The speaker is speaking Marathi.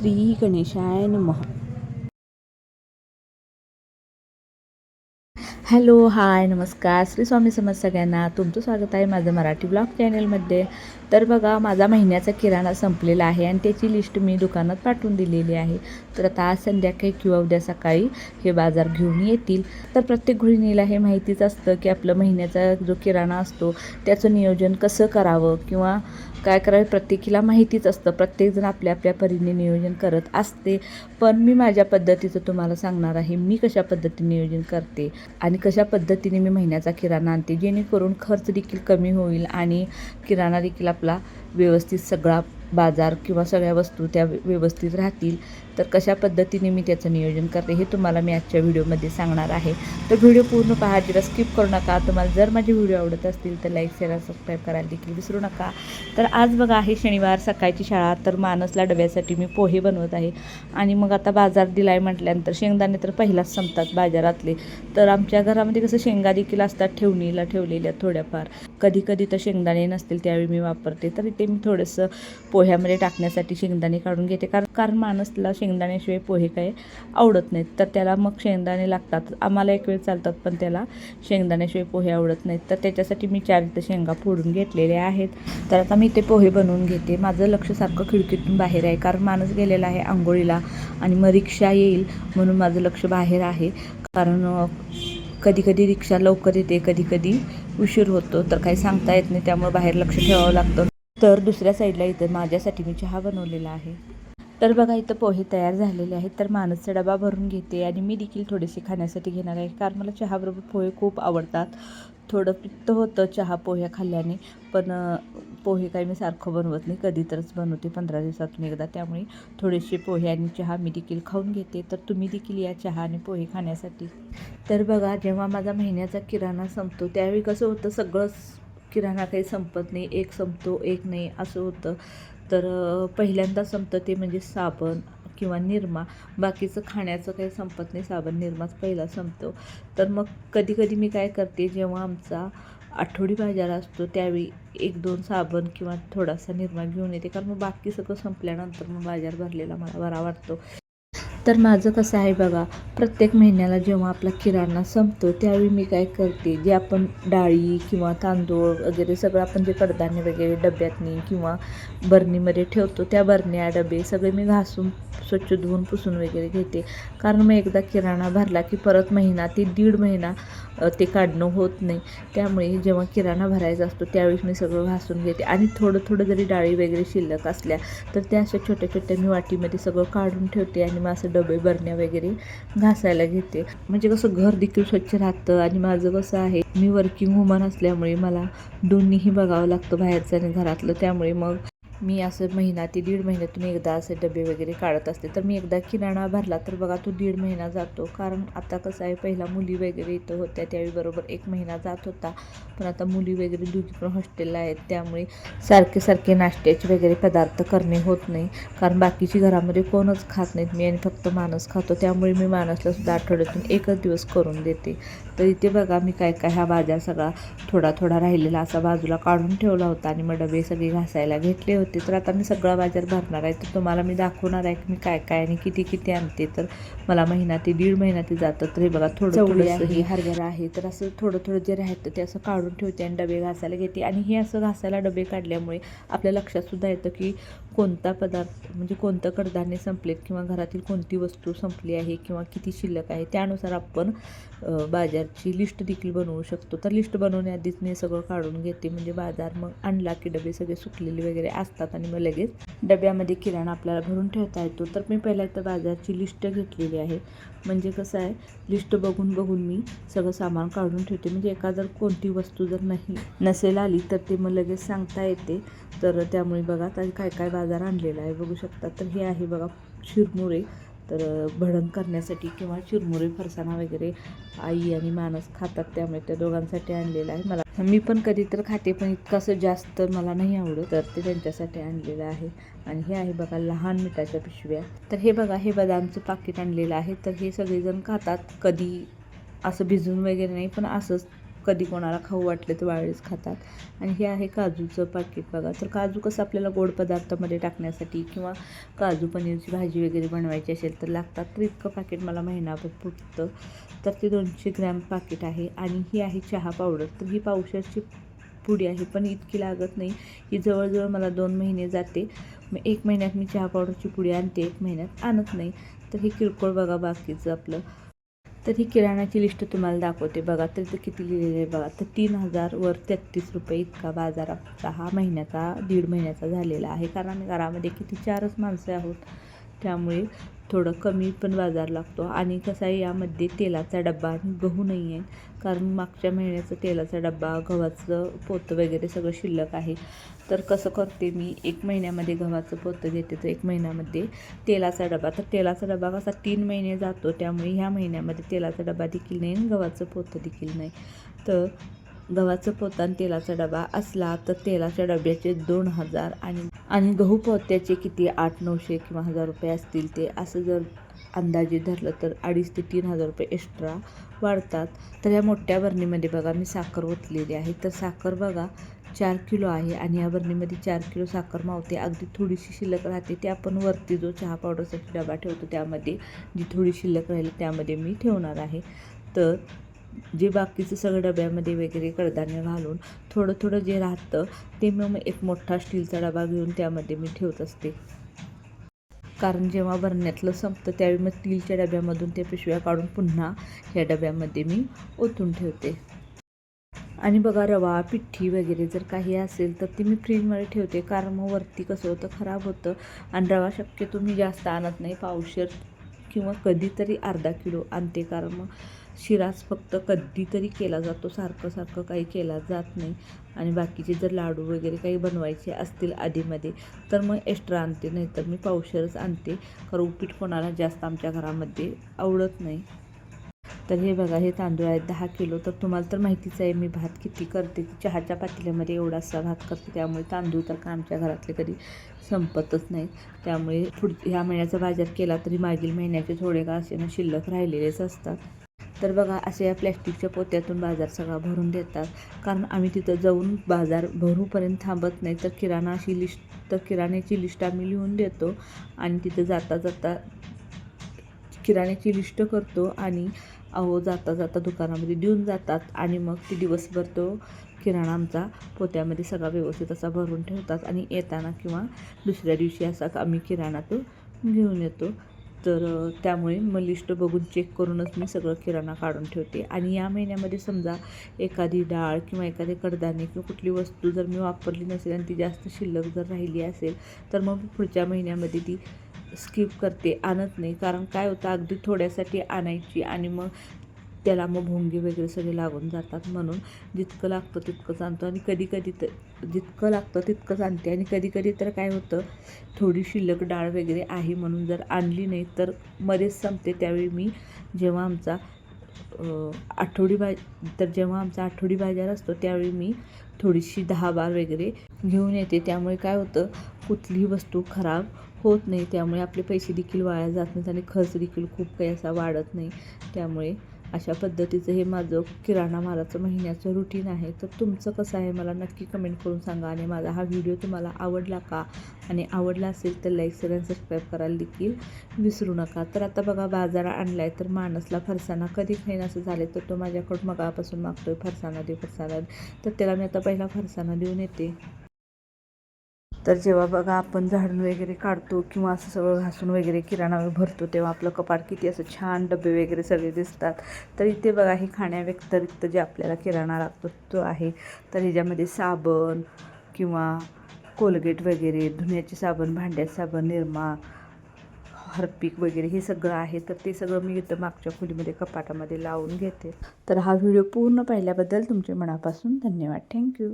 श्री गणेशाय नमः. हॅलो हाय नमस्कार. श्री स्वामी समज सगळ्यांना तुमचं स्वागत आहे माझं मराठी ब्लॉग चॅनलमध्ये. तर बघा माझा महिन्याचा किराणा संपलेला आहे आणि त्याची लिस्ट मी दुकानात पाठवून दिलेली आहे. तर आता आज संध्याकाळी किंवा उद्या सकाळी हे बाजार घेऊन येतील. तर प्रत्येक गृहिणीला हे माहितीच असतं की आपलं महिन्याचा जो किराणा असतो त्याचं नियोजन कसं करावं किंवा काय करावे प्रत्येकीला माहितीच असतं. प्रत्येकजण आपल्या आपल्या परीने नियोजन करत असते. पण मी माझ्या पद्धतीचं तुम्हाला सांगणार आहे. मी कशा पद्धतीने नियोजन करते आणि कशा पद्धतीने मी महिन्याचा किराणा आणते जेणेकरून खर्च देखील कमी होईल आणि किराणा देखील आपला व्यवस्थित सगळा बाजार किंवा सगळ्या वस्तू त्या व्यवस्थित राहतील. तर कशा पद्धतीने मी त्याचं नियोजन करते हे तुम्हाला मी आजच्या व्हिडिओमध्ये सांगणार आहे. तर व्हिडिओ पूर्ण पहा जरा स्किप करू नका. तुम्हाला जर माझे व्हिडिओ आवडत असतील तर लाईक शेअर सबस्क्राईब करायला देखील विसरू नका. तर आज बघा आहे शनिवार सकाळची शाळा. तर मानसला डब्यासाठी मी पोहे बनवत आहे. आणि मग आता बाजार दिला आहे म्हटल्यानंतर शेंगदाणे तर पहिलाच संपतात बाजारातले. तर आमच्या घरामध्ये कसं शेंगा देखील असतात ठेवणीला ठेवलेल्या थोड्याफार. कधी कधी तर शेंगदाणे नसतील त्यावेळी मी वापरते. तर इथे मी थोडंसं पोह्यामध्ये टाकण्यासाठी शेंगदाणे काढून घेते. कारण कारण माणसला शेंगदाण्याशिवाय पोहे काही आवडत नाहीत. तर त्याला मग शेंगदाणे लागतात. आम्हाला एक वेळ चालतात पण त्याला शेंगदाण्याशिवाय पोहे आवडत नाहीत. तर त्याच्यासाठी मी चार इथं शेंगा फोडून घेतलेल्या आहेत. तर आता मी ते पोहे बनवून घेते. माझं लक्ष सारखं खिडकीतून बाहेर आहे कारण माणूस गेलेला आहे आंघोळीला आणि मग रिक्षा येईल म्हणून माझं लक्ष बाहेर आहे. कारण कधी कधी रिक्षा लवकर येते कधी कधी उशीर होतो तर काही सांगता येत नाही. त्यामुळे बाहेर लक्ष ठेवावं लागतं. तर दुसऱ्या साईडला इथं माझ्यासाठी मी चहा बनवलेला आहे. तर बघा इथं पोहे तयार झालेले आहेत. तर माणसचा डबा भरून घेते आणि मी देखील थोडेसे खाण्यासाठी घेणार आहे. कारण मला चहाबरोबर पोहे खूप आवडतात. थोडं पित्त होतं चहा पोह्या खाल्ल्याने पण पोहे काही मी सारखं बनवत नाही. कधी तरच बनवते पंधरा दिवसातून एकदा. त्यामुळे थोडेसे पोहे आणि चहा मी देखील खाऊन घेते. तर तुम्ही देखील या चहा आणि पोहे खाण्यासाठी. तर बघा जेव्हा माझा महिन्याचा किराणा संपतो त्यावेळी कसं होतं सगळंच किराणा काही संपत नाही. एक संपतो एक नाही असं होतं. तर पहिल्यांदा संपतं ते म्हणजे साबण किंवा निरमा. बाकीचं खाण्याचं काही संपत नाही साबण निरमाच पहिला संपतो. तर मग कधी कधी मी काय करते जेव्हा आमचा आठवडी बाजार असतो त्यावेळी एक दोन साबण किंवा थोडासा निरमा घेऊन येते. कारण मग बाकी सगळं संपल्यानंतर मग बाजार भरलेला मला बरा वाटतो. तर माझं कसं आहे बघा प्रत्येक महिन्याला जेव्हा आपला किराणा संपतो त्यावेळी मी काय करते जे आपण डाळी किंवा तांदूळ वगैरे सगळं आपण जे कडधान्य वगैरे डब्यातनी किंवा बरणीमध्ये ठेवतो त्या बरण्या डबे सगळे मी घासून स्वच्छ धुवून पुसून वगैरे घेते. कारण मग एकदा किराणा भरला की परत महिना ते दीड महिना ते काढणं होत नाही. त्यामुळे जेव्हा किराणा भरायचा असतो त्यावेळेस मी सगळं घासून घेते. आणि थोडं थोडं जरी डाळी वगैरे शिल्लक असल्या तर त्या अशा छोट्या छोट्या मी वाटीमध्ये सगळं काढून ठेवते आणि मग असं डबे बरण्या वगैरे घासायला घेते. म्हणजे कसं घर देखील स्वच्छ राहतं आणि माझं कसं आहे मी वर्किंग वुमन असल्यामुळे मला दोन्हीही बघावं लागतं बाहेरचं आणि घरातलं. त्यामुळे मग मी असं महिना ते दीड महिन्यातून एकदा असे डबे वगैरे काढत असते तर मी एकदा किराणा भरला तर बघा तो दीड महिना जातो. कारण आता कसं आहे पहिला मुली वगैरे इथं होत्या त्यावेळी बरोबर एक महिना जात होता. पण आता मुली वगैरे दोघी पण हॉस्टेलला आहेत त्यामुळे सारखे सारखे नाश्त्याचे वगैरे पदार्थ करणे होत नाही. कारण बाकीची घरामध्ये कोणच खात नाहीत. मी आणि फक्त माणूस खातो त्यामुळे मी माणसला सुद्धा आठवड्यातून एकच दिवस करून देते. तर इथे बघा मी काय काय हा भाज्या सगळा थोडा थोडा राहिलेला असा बाजूला काढून ठेवला होता आणि मग डबे सगळे घासायला घेतले होते. तर आता मी सगळा बाजार भरणार आहे. तर तुम्हाला मी दाखवणार आहे की मी काय काय आणि किती किती आणते. तर मला महिना ते दीड महिना ते जातं. तर हे बघा थोडं चवळी थोडं आहे, हरभरा आहे. तर असं थोडं थोडं जे राहतं ते असं काढून ठेवते आणि डबे घासायला घेते. आणि हे असं घासायला डबे काढल्यामुळे आपल्या लक्षात सुद्धा येतं की कोणता पदार्थ म्हणजे कोणतं कडधान्य संपलेत किंवा घरातील कोणती वस्तू संपली आहे किंवा किती शिल्लक आहे त्यानुसार आपण बाजारची लिस्ट देखील बनवू शकतो. तर लिस्ट बनवण्याआधीच मी सगळं काढून घेते. म्हणजे बाजार मग आणला की डबे सगळे सुकलेले वगैरे असतात आणि मग लगेच डब्यामध्ये किराणा आपल्याला भरून ठेवता येतो. तर मी पहिल्या तर बाजारची लिस्ट घेतलेली आहे. म्हणजे कसं आहे लिस्ट बघून बघून मी सगळं सामान काढून ठेवते. म्हणजे एका जर कोणती वस्तू जर नाही नसेल आली तर ते मग लगेच सांगता येते. तर त्यामुळे बघा आता काय काय बाजार आणलेला आहे बघू शकता. तर हे आहे बघा शिरमुरे. तर भडण करण्यासाठी किंवा चिरमुरे फरसाणा वगैरे आई आणि माणस खातात त्यामुळे त्या दोघांसाठी आणलेलं आहे. मला मी पण कधी तर खाते पण इतकं असं जास्त मला नाही आवडत. तर ते त्यांच्यासाठी आणलेलं आहे. आणि हे आहे बघा लहान मिठाच्या पिशव्या. तर हे बघा हे बदामचं पाकिट आणलेलं आहे. तर हे सगळेजण खातात. कधी असं भिजून वगैरे नाही पण असंच कधी कोणाला खाऊ वाटले तर वाळेच खातात. आणि हे आहे काजूचं पाकिट बघा. तर काजू कसं आपल्याला गोड पदार्थामध्ये टाकण्यासाठी किंवा काजू पनीरची भाजी वगैरे बनवायची असेल तर लागतात. तर इतकं पाकिट मला महिनाभर पुरतं तर ते दोनशे ग्रॅम पाकिट आहे. आणि ही आहे चहा पावडर. तर ही पावशरची पुडी आहे पण इतकी लागत नाही. ही जवळजवळ मला दोन महिने जाते. मग एक महिन्यात मी चहा पावडरची पुडी आणते एक महिन्यात आणत नाही. तर हे किरकोळ बघा बाकीचं आपलं. तर ही किराणाची लिस्ट तुम्हाला दाखवते बघा तर इथं किती लिहिलेलं आहे बघा. तर तीन हजार वर तेहतीस रुपये इतका बाजार आमचा हा महिन्याचा दीड महिन्याचा झालेला आहे. कारण आम्ही घरामध्ये किती चारच माणसं आहोत त्यामुळे थोडं कमी पण बाजार लागतो. आणि कसं आहे यामध्ये तेलाचा डब्बा गहू नाही आहे कारण मागच्या महिन्याचा तेलाचा डब्बा गव्हाचं पोतं वगैरे सगळं शिल्लक आहे. तर कसं करते मी एक महिन्यामध्ये गव्हाचं पोतं देते तर एक महिन्यामध्ये तेलाचा डबा तर तेलाचा डबा कसा तीन महिने जातो त्यामुळे ह्या महिन्यामध्ये तेलाचा डबा देखील नाही आणि गव्हाचं पोतं देखील नाही. तर गव्हाचं पोतं आणि तेलाचा डबा असला तर तेलाच्या डब्याचे दोन हजार आणि आणि गहू पोत्याचे किती? आठ नऊशे किंवा हजार रुपये असतील ते. असं जर अंदाजे धरलं तर अडीच ते तीन हजार रुपये एक्स्ट्रा वाढतात. तर या मोठ्या बरणीमध्ये बघा मी साखर ओतलेली आहे. तर साखर बघा चार किलो आहे आणि या बरणीमध्ये चार किलो साखर मावते. अगदी थोडीशी शिल्लक राहते. ते आपण वरती जो चहा पावडरसाठी डबा ठेवतो त्यामध्ये जी थोडी शिल्लक राहील त्यामध्ये मी ठेवणार आहे. तर जे बाकीचं सगळं डब्यामध्ये वगैरे कडधान्य घालून थोडं थोडं जे राहतं ते मग एक मोठा स्टीलचा डबा घेऊन त्यामध्ये मी ठेवत असते. कारण जेव्हा भरण्यातलं संपतं त्यावेळी मग स्टीलच्या डब्यामधून त्या पिशव्या काढून पुन्हा ह्या डब्यामध्ये मी ओतून ठेवते. आणि बघा रवा पिठ्ठी वगैरे जर काही असेल तर ती मी फ्रीजमध्ये ठेवते. कारण मग वरती कसं होतं खराब होतं. आणि रवा शक्यतो मी जास्त आणत नाही पावशर किंवा कधीतरी अर्धा किलो आणते कारण मग शिराच फक्त कधीतरी केला जातो. सारखं सारखं काही केला जात नाही. आणि बाकीचे जर लाडू वगैरे काही बनवायचे असतील आधीमध्ये तर मग एक्स्ट्रा आणते. नाही तर मी पावशरच आणते. कारण उपीट कोणाला जास्त आमच्या घरामध्ये आवडत नाही. तर हे बघा हे तांदूळ आहेत दहा किलो. तर तुम्हाला तर माहितीच आहे मी भात किती करते की चहाच्या पातेल्यामध्ये एवढासा भात करते त्यामुळे तांदूळ तर का आमच्या घरातले कधी संपतच नाही. त्यामुळे पुढ ह्या महिन्याचा बाजार केला तरी मागील महिन्याचे थोडे का असे ना शिल्लक राहिलेलेच असतात. तर बघा असे या प्लॅस्टिकच्या पोत्यातून बाजार सगळा भरून देतात. कारण आम्ही तिथं जाऊन बाजार भरूपर्यंत थांबत नाही तर किराणा अशी लिस्ट तर किराण्याची लिस्ट आम्ही लिहून देतो आणि तिथं जाता जाता किराण्याची लिस्ट करतो आणि अहो जाता जाता दुकानामध्ये देऊन जातात आणि मग ती दिवसभर तो किराणा आमचा पोत्यामध्ये सगळा व्यवस्थित असा भरून ठेवतात आणि येताना किंवा दुसऱ्या दिवशी असा आम्ही किराणा तो घेऊन येतो. तर त्यामुळे मग लिस्ट बघून चेक करूनच मी सगळं किराणा काढून ठेवते. आणि या महिन्यामध्ये समजा एखादी डाळ किंवा एखादे कडधान्य किंवा कुठली वस्तू जर मी वापरली नसेल आणि ती जास्त शिल्लक जर राहिली असेल तर मग पुढच्या महिन्यामध्ये ती स्किप करते आणत नाही. कारण काय होतं अगदी थोड्यासाठी आणायची आणि मग त्याला मग भोंगे वगैरे सगळे लागून जातात म्हणून. जितकं लागतं तितकंच आणतो आणि कधी कधी तर जितकं लागतं तितकंच आणते आणि कधी कधी तर काय होतं थोडी शिल्लक डाळ वगैरे आहे म्हणून जर आणली नाही तर मध्येच संपते. त्यावेळी मी जेव्हा आमचा आठवडी बाज तर जेव्हा आमचा आठवडी बाजार असतो त्यावेळी मी थोडीशी दहा बार वगैरे घेऊन येते. त्यामुळे काय होतं कुठलीही वस्तू खराब होत नाही. त्यामुळे आपले पैसे देखील वाया जात नाहीत आणि खर्च देखील खूप काही असा वाढत नाही. त्यामुळे अशा पद्धतीचं हे माझं किराणा मालाचं महिन्याचं रुटीन आहे. तर तुमचं कसं आहे? मला नक्की कमेंट करून सांगा आणि माझा हा व्हिडिओ तुम्हाला आवडला का? आणि आवडला असेल तर लाईक शेअर आणि सबस्क्राईब करायला देखील विसरू नका. तर आता बघा बाजारा आणला आहे तर माणसला फरसाना कधी खाईन असं झाले तर तो माझ्याकडून मगापासून मागतोय फरसाना दे फरसाना तर त्याला मी आता पहिला फरसाना देऊन येते. तर जेव्हा बघा आपण झाडून वगैरे काढतो किंवा असं सगळं घासून वगैरे किराणा भरतो तेव्हा आपलं कपाट किती असं छान डबे वगैरे सगळे दिसतात. तर इथे बघा हे खाण्याव्यतिरिक्त जे आपल्याला किराणा लागतो तो आहे. तर ह्याच्यामध्ये साबण किंवा कोलगेट वगैरे धुण्याचे साबण भांड्याचे साबण निरमा हरपीक वगैरे हे सगळं आहे. तर ते सगळं मी इथं मागच्या खोलीमध्ये कपाटामध्ये लावून घेते. तर हा व्हिडिओ पूर्ण पाहिल्याबद्दल तुमचे मनापासून धन्यवाद. थँक्यू.